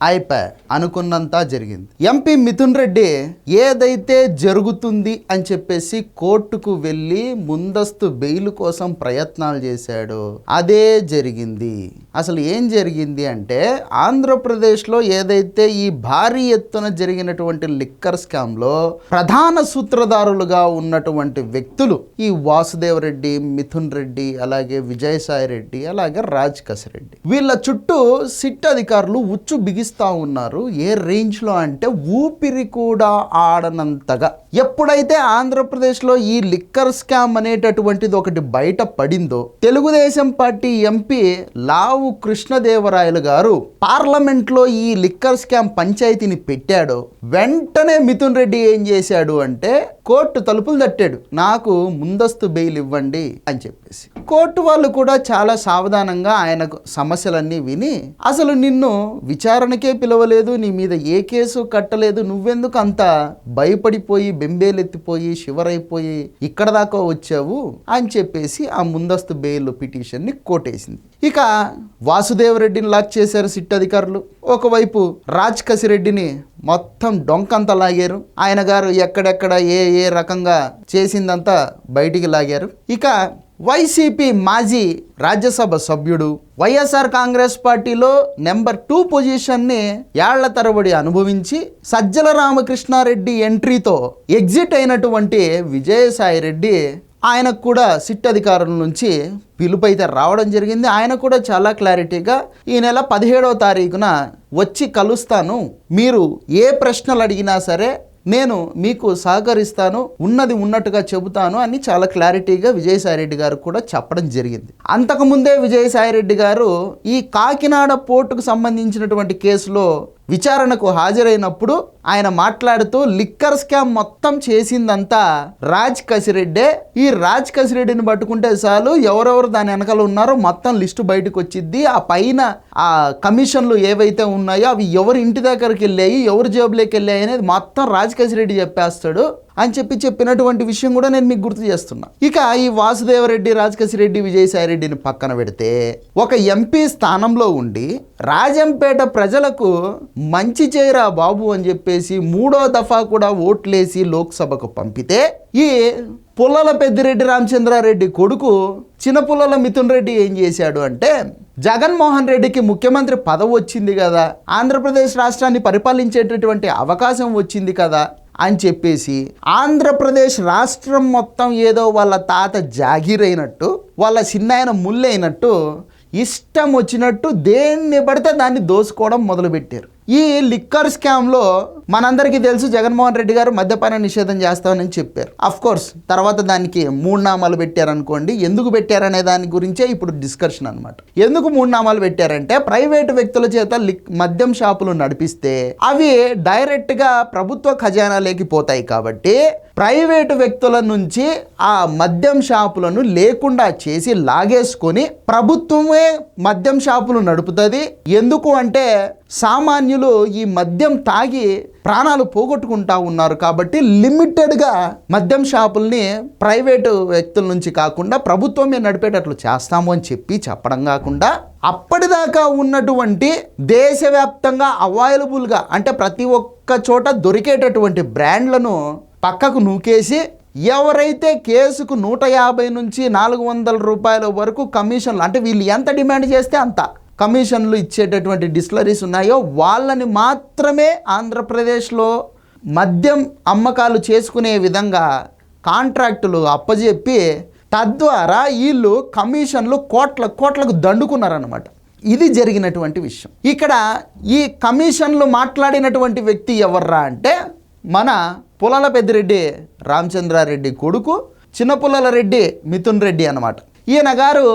ఐపా అనుకున్నంత జరిగింది. ఎంపీ మిథున్ రెడ్డి ఏదైతే జరుగుతుంది అని చెప్పేసి కోర్టుకు వెళ్ళి ముందస్తు బెయిల్ కోసం ప్రయత్నాలు చేశాడు అదే జరిగింది. అసలు ఏం జరిగింది అంటే ఆంధ్రప్రదేశ్లో ఏదైతే ఈ భారీ ఎత్తున జరిగినటువంటి లిక్కర్ స్కామ్లో ప్రధాన సూత్రధారులుగా ఉన్నటువంటి వ్యక్తులు ఈ వాసుదేవ్ రెడ్డి మిథున్ రెడ్డి అలాగే విజయసాయి రెడ్డి అలాగే రాజ్ కసిరెడ్డి వీళ్ళ చుట్టూ సిట్ అధికారులు ఉచ్చు బిగి బిగిస్తా ఉన్నారు ఏ రేంజ్లో అంటే ఊపిరి కూడా ఆడనంతగా. ఎప్పుడైతే ఆంధ్రప్రదేశ్లో ఈ లిక్కర్ స్కామ్ అనేటటువంటిది ఒకటి బయట పడిందో తెలుగుదేశం పార్టీ ఎంపీ లావు కృష్ణదేవరాయలు గారు పార్లమెంట్లో ఈ లిక్కర్ స్కామ్ పంచాయతీని పెట్టాడో వెంటనే మిథున్ రెడ్డి ఏం చేశాడు అంటే కోర్టు తలుపులు తట్టాడు. నాకు ముందస్తు బెయిల్ ఇవ్వండి అని చెప్పేసి. కోర్టు వాళ్ళు కూడా చాలా సావధానంగా ఆయనకు సమస్యలన్నీ విని అసలు నిన్ను విచారణ విచారణకే పిలవలేదు నీ మీద ఏ కేసు కట్టలేదు నువ్వెందుకు అంత భయపడిపోయి బెంబేలెత్తిపోయి షివరైపోయి ఇక్కడ దాకా వచ్చావు అని చెప్పేసి ఆ ముందస్తు బెయిల్ పిటిషన్ని కోటేసింది. ఇక వాసుదేవరెడ్డిని లాక్ చేశారు సిట్ అధికారులు. ఒకవైపు రాజ్ కసిరెడ్డిని మొత్తం డొంకంతా లాగారు. ఆయన గారు ఎక్కడెక్కడ ఏ ఏ రకంగా చేసిందంతా బయటికి లాగారు. ఇక వైసీపీ మాజీ రాజ్యసభ సభ్యుడు వైఎస్ఆర్ కాంగ్రెస్ పార్టీలో నెంబర్ టూ పొజిషన్ని ఏళ్ళ తరబడి అనుభవించి సజ్జల రామకృష్ణారెడ్డి ఎంట్రీతో ఎగ్జిట్ అయినటువంటి విజయసాయి రెడ్డి ఆయనకు కూడా సిట్ అధికారుల నుంచి పిలుపు అయితే రావడం జరిగింది. ఆయన కూడా చాలా క్లారిటీగా ఈ నెల పదిహేడవ తారీఖున వచ్చి కలుస్తాను. మీరు ఏ ప్రశ్నలు అడిగినా సరే నేను మీకు సహకరిస్తాను ఉన్నది ఉన్నట్టుగా చెబుతాను అని చాలా క్లారిటీగా విజయసాయిరెడ్డి గారు కూడా చెప్పడం జరిగింది. అంతకుముందే విజయసాయిరెడ్డి గారు ఈ కాకినాడ పోర్టుకు సంబంధించినటువంటి కేసులో విచారణకు హాజరైనప్పుడు ఆయన మాట్లాడుతూ లిక్కర్ స్కామ్ మొత్తం చేసిందంతా రాజ్ కసిరెడ్డే. ఈ రాజ్ కసిరెడ్డిని పట్టుకుంటే చాలు ఎవరెవరు దాని వెనకాల ఉన్నారో మొత్తం లిస్టు బయటకు వచ్చింది ఆ పైన ఆ కమిషన్లు ఏవైతే ఉన్నాయో అవి ఎవరి ఇంటి దగ్గరికి వెళ్ళాయి ఎవరి జేబులోకి వెళ్ళాయి అనేది మొత్తం రాజ్ కసిరెడ్డి చెప్పేస్తాడు. అని చెప్పి చెప్పినటువంటి విషయం కూడా నేను మీకు గుర్తు చేస్తున్నా. ఇక ఈ వాసుదేవరెడ్డి రాజకసిరెడ్డి విజయసాయిరెడ్డిని పక్కన పెడితే ఒక ఎంపీ స్థానంలో ఉండి రాజంపేట ప్రజలకు మంచి చేయరా బాబు అని చెప్పేసి మూడో దఫా కూడా ఓట్లేసి లోక్సభకు పంపితే ఈ పుల్లల పెద్దిరెడ్డి రామచంద్రారెడ్డి కొడుకు చిన్న పుల్లల మిథున్ రెడ్డి ఏం చేశాడు అంటే జగన్మోహన్ రెడ్డికి ముఖ్యమంత్రి పదవి వచ్చింది కదా ఆంధ్రప్రదేశ్ రాష్ట్రాన్ని పరిపాలించేటటువంటి అవకాశం వచ్చింది కదా అని చెప్పేసి ఆంధ్రప్రదేశ్ రాష్ట్రం మొత్తం ఏదో వాళ్ళ తాత జాగీరైనట్టు వాళ్ళ చిన్నాయన ముళ్ళైనట్టు ఇష్టం వచ్చినట్టు దేన్ని పడితే దాన్ని దోసుకోవడం మొదలుపెట్టారు. ఈ లిక్కర్ స్కామ్లో మనందరికీ తెలుసు జగన్మోహన్ రెడ్డి గారు మద్యపాన నిషేధం చేస్తామని చెప్పారు. అఫ్ కోర్స్ తర్వాత దానికి మూడు నామాలు పెట్టారనుకోండి ఎందుకు పెట్టారనే దాని గురించే ఇప్పుడు డిస్కషన్ అనమాట ఎందుకు మూడు నామాలు పెట్టారంటే ప్రైవేటు వ్యక్తుల చేత లిక్ మద్యం షాపులు నడిపిస్తే అవి డైరెక్ట్గా ప్రభుత్వ ఖజానాలోకి పోతాయి కాబట్టి ప్రైవేటు వ్యక్తుల నుంచి ఆ మద్యం షాపులను లేకుండా చేసి లాగేసుకొని ప్రభుత్వమే మద్యం షాపులు నడుపుతుంది. ఎందుకు అంటే సామాన్యులు ఈ మద్యం తాగి ప్రాణాలు పోగొట్టుకుంటా ఉన్నారు కాబట్టి లిమిటెడ్గా మద్యం షాపుల్ని ప్రైవేటు వ్యక్తుల నుంచి కాకుండా ప్రభుత్వమే నడిపేటట్లు చేస్తాము అని చెప్పి చెప్పడం కాకుండా అప్పటిదాకా ఉన్నటువంటి దేశవ్యాప్తంగా అవైలబుల్గా అంటే ప్రతి ఒక్క చోట దొరికేటటువంటి బ్రాండ్లను పక్కకు నూకేసి ఎవరైతే కేసుకు నూట యాభై నుంచి నాలుగు వందల రూపాయల వరకు కమిషన్లు అంటే వీళ్ళు ఎంత డిమాండ్ చేస్తే అంత కమిషన్లు ఇచ్చేటటువంటి డిస్టిలరీస్ ఉన్నాయో వాళ్ళని మాత్రమే ఆంధ్రప్రదేశ్లో మద్యం అమ్మకాలు చేసుకునే విధంగా కాంట్రాక్టులు అప్పజెప్పి తద్వారా వీళ్ళు కమిషన్లు కోట్ల కోట్లకు దండుకున్నారనమాట ఇది జరిగినటువంటి విషయం. ఇక్కడ ఈ కమిషన్లు మాట్లాడినటువంటి వ్యక్తి ఎవర్రా అంటే మన పుల్లల పెద్దిరెడ్డి రామచంద్రారెడ్డి కొడుకు చిన్న పుల్లల రెడ్డి మిథున్ రెడ్డి అనమాట ఈయన గారు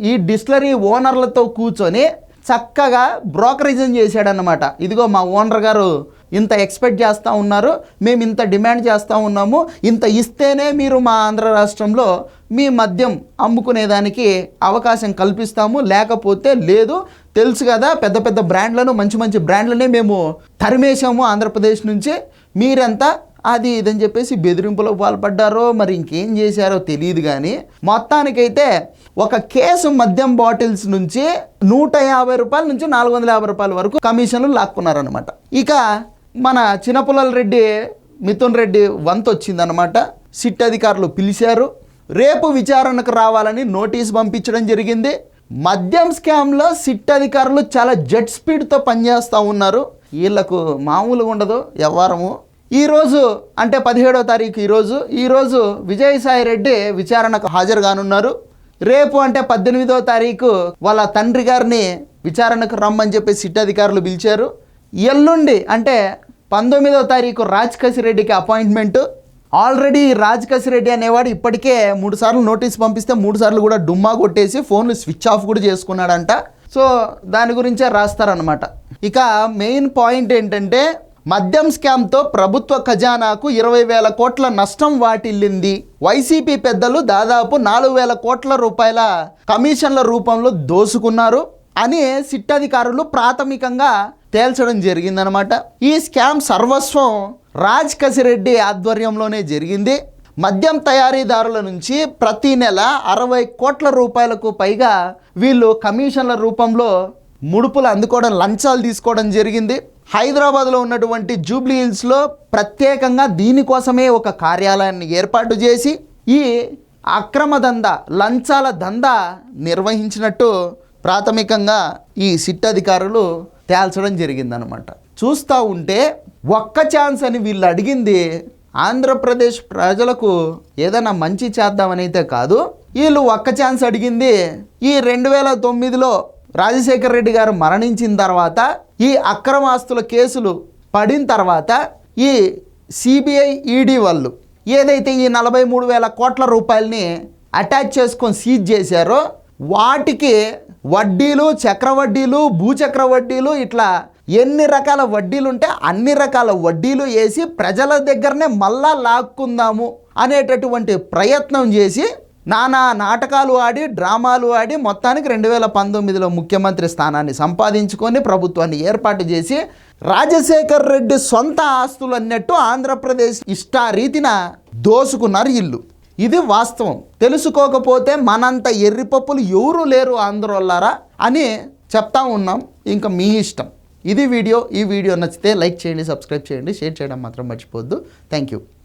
ఈ డిస్టిలరీ ఓనర్లతో కూర్చొని చక్కగా బ్రోకరేజం చేశాడనమాట ఇదిగో మా ఓనర్ గారు ఇంత ఎక్స్పెక్ట్ చేస్తూ ఉన్నారు మేము ఇంత డిమాండ్ చేస్తూ ఉన్నాము ఇంత ఇస్తేనే మీరు మా ఆంధ్ర రాష్ట్రంలో మీ మద్యం అమ్ముకునేదానికి అవకాశం కల్పిస్తాము లేకపోతే లేదు తెలుసు కదా పెద్ద పెద్ద బ్రాండ్లను మంచి మంచి బ్రాండ్లనే మేము తరిమేశాము ఆంధ్రప్రదేశ్ నుంచి. మీరంతా అది ఇదని చెప్పేసి బెదిరింపులకు పాల్పడ్డారో మరి ఇంకేం చేశారో తెలియదు కానీ మొత్తానికైతే ఒక కేసు మద్యం బాటిల్స్ నుంచి నూట యాభై రూపాయల నుంచి నాలుగు వందల యాభై రూపాయల వరకు కమిషన్లు లాక్కున్నారనమాట ఇక మన చిన్నపుల్లల రెడ్డి మిథున్ రెడ్డి వంతు వచ్చిందనమాట సిట్ అధికారులు పిలిచారు. రేపు విచారణకు రావాలని నోటీస్ పంపించడం జరిగింది. మద్యం స్కామ్లో సిట్ అధికారులు చాలా జెట్ స్పీడ్తో పనిచేస్తూ ఉన్నారు. వీళ్ళకు మామూలుగా ఉండదు వ్యవహారము. ఈరోజు అంటే పదిహేడవ తారీఖు ఈరోజు ఈరోజు విజయసాయి రెడ్డి విచారణకు హాజరు కానున్నారు. రేపు అంటే పద్దెనిమిదవ తారీఖు వాళ్ళ తండ్రి గారిని విచారణకు రమ్మని చెప్పి సిట్ అధికారులు పిలిచారు. ఎల్లుండి అంటే పంతొమ్మిదవ తారీఖు రాజ్ కసిరెడ్డికి అపాయింట్మెంట్. ఆల్రెడీ రాజ్ కసిరెడ్డి అనేవాడు ఇప్పటికే మూడు సార్లు నోటీస్ పంపిస్తే మూడు సార్లు కూడా డుమ్మా కొట్టేసి ఫోన్లు స్విచ్ ఆఫ్ కూడా చేసుకున్నాడంట. సో దాని గురించే రాస్తారనమాట ఇక మెయిన్ పాయింట్ ఏంటంటే మద్యం స్కామ్తో ప్రభుత్వ ఖజానాకు ఇరవై వేల కోట్ల నష్టం వాటిల్లింది. వైసీపీ పెద్దలు దాదాపు నాలుగు వేల కోట్ల రూపాయల కమిషన్ల రూపంలో దోసుకున్నారు అని సిట్ అధికారులు ప్రాథమికంగా తేల్చడం జరిగిందనమాట ఈ స్కామ్ సర్వస్వం రాజ్ కసిరెడ్డి ఆధ్వర్యంలోనే జరిగింది. మద్యం తయారీదారుల నుంచి ప్రతి నెల అరవై కోట్ల రూపాయలకు పైగా వీళ్ళు కమిషన్ల రూపంలో ముడుపులు అందుకోవడం లంచాలు తీసుకోవడం జరిగింది. హైదరాబాద్లో ఉన్నటువంటి జూబ్లీ హిల్స్లో ప్రత్యేకంగా దీనికోసమే ఒక కార్యాలయాన్ని ఏర్పాటు చేసి ఈ అక్రమ దందా లంచాల దందా నిర్వహించినట్టు ప్రాథమికంగా ఈ సిట్ అధికారులు తేల్చడం జరిగిందనమాట చూస్తూ ఉంటే ఒక్క ఛాన్స్ అని వీళ్ళు అడిగింది ఆంధ్రప్రదేశ్ ప్రజలకు ఏదైనా మంచి చేద్దామనైతే కాదు వీళ్ళు ఒక్క ఛాన్స్ అడిగింది ఈ రెండు వేల తొమ్మిదిలో రాజశేఖర రెడ్డి గారు మరణించిన తర్వాత ఈ అక్రమాస్తుల కేసులు పడిన తర్వాత ఈ సిబిఐ ఈడీ వాళ్ళు ఏదైతే ఈ నలభై మూడు వేల కోట్ల రూపాయలని అటాచ్ చేసుకొని సీజ్ చేశారో వాటికి వడ్డీలు చక్రవడ్డీలు భూచక్ర వడ్డీలు ఇట్లా ఎన్ని రకాల వడ్డీలు ఉంటే అన్ని రకాల వడ్డీలు వేసి ప్రజల దగ్గరనే మళ్ళా లాక్కుందాము అనేటటువంటి ప్రయత్నం చేసి నానా నాటకాలు ఆడి డ్రామాలు ఆడి మొత్తానికి రెండు వేల పంతొమ్మిదిలో ముఖ్యమంత్రి స్థానాన్ని సంపాదించుకొని ప్రభుత్వాన్ని ఏర్పాటు చేసి రాజశేఖర్ రెడ్డి సొంత ఆస్తులు అన్నట్టు ఆంధ్రప్రదేశ్ ఇష్టారీతిన దోసుకున్నారు ఇల్లు. ఇది వాస్తవం. తెలుసుకోకపోతే మనంత ఎర్రిపప్పులు ఎవరు లేరు ఆంధ్రోళ్ళారా అని చెప్తా ఉన్నాం. ఇంకా మీ ఇష్టం. ఇది వీడియో. ఈ వీడియో నచ్చితే లైక్ చేయండి సబ్స్క్రైబ్ చేయండి షేర్ చేయడం మాత్రం మర్చిపోవద్దు. Thank you.